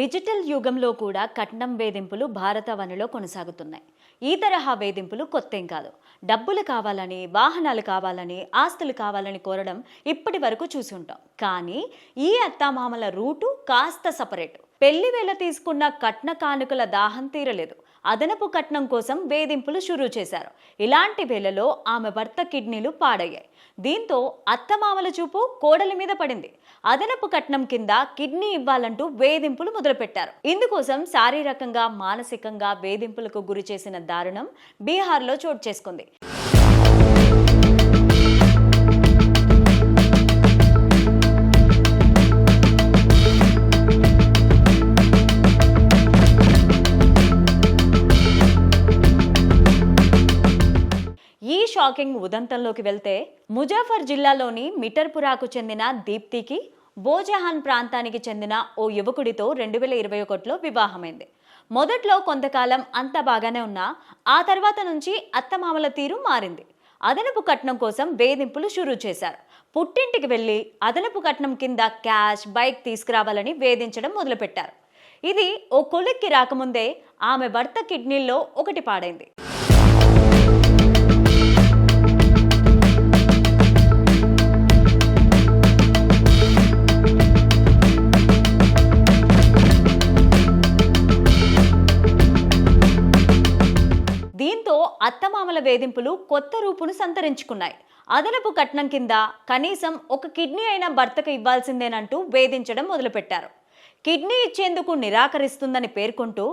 Digital యుగంలో కూడా కట్నం వేధింపులు భారత భారతవనిలో కొనసాగుతున్నాయి. ఈ తరహా వేధింపులు కొత్తేం కాదు. డబ్బులు కావాలని వాహనాలు కావాలని ఆస్తులు కావాలని కోరడం ఇప్పటి వరకు చూసి ఉంటాం. కానీ ఈ అత్తామామల రూటు కాస్త సపరేటు. పెళ్ళి వేళ తీసుకున్న కట్న కానుకల దాహం తీరలేదు. అదనపు కట్నం కోసం వేధింపులు షురూ చేశారు. ఇలాంటి వేళలో ఆమె భర్త కిడ్నీలు పాడయ్యాయి. దీంతో అత్తమామల చూపు కోడలి మీద పడింది. అదనపు కట్నం కింద కిడ్నీ ఇవ్వాలంటూ వేధింపులు మొదలుపెట్టారు. ఇందుకోసం శారీరకంగా మానసికంగా వేధింపులకు గురి చేసిన దారుణం బీహార్లో చోటు చేసుకుంది. షాకింగ్ ఉదంతంలోకి వెళ్తే ముజాఫర్ జిల్లాలోని మిటర్పురాకు చెందిన దీప్తికి బోజహాన్ ప్రాంతానికి చెందిన ఓ యువకుడితో రెండు వేల ఇరవై ఒకటిలో వివాహమైంది. మొదట్లో కొంతకాలం అంత బాగానే ఉన్నా ఆ తర్వాత నుంచి అత్తమామల తీరు మారింది. అదనపు కట్నం కోసం వేధింపులు షురూ చేశారు. పుట్టింటికి వెళ్ళి అదనపు కట్నం కింద క్యాష్ బైక్ తీసుకురావాలని వేధించడం మొదలుపెట్టారు. ఇది ఓ కొలిక్కి రాకముందే ఆమె భర్త కిడ్నీల్లో ఒకటి పాడైంది. దీంతో అత్తమామల వేధింపులు కొత్త రూపును సంతరించుకున్నాయి. అదనపు కట్నం కింద కనీసం ఒక కిడ్నీ అయినా భర్తకు ఇవ్వాల్సిందేనంటూ వేధించడం మొదలుపెట్టారు. కిడ్నీ ఇచ్చేందుకు నిరాకరిస్తుందని పేర్కొంటూ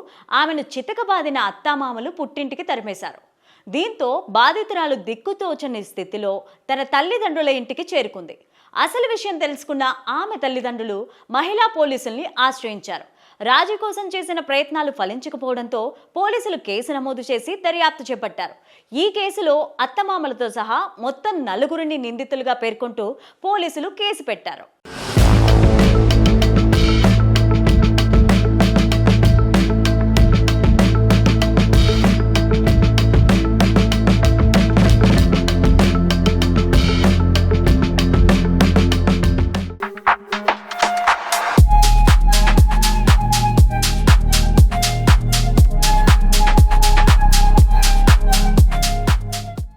ఆమెను చితకబాదిన అత్తామామలు పుట్టింటికి తరిమేశారు. దీంతో బాధితురాలు దిక్కుతోచని స్థితిలో తన తల్లిదండ్రుల ఇంటికి చేరుకుంది. అసలు విషయం తెలుసుకున్న ఆమె తల్లిదండ్రులు మహిళా పోలీసుల్ని ఆశ్రయించారు. రాజీ కోసం చేసిన ప్రయత్నాలు ఫలించకపోవడంతో పోలీసులు కేసు నమోదు చేసి దర్యాప్తు చేపట్టారు. ఈ కేసులో అత్తమామలతో సహా మొత్తం నలుగురిని నిందితులుగా పేర్కొంటూ పోలీసులు కేసు పెట్టారు.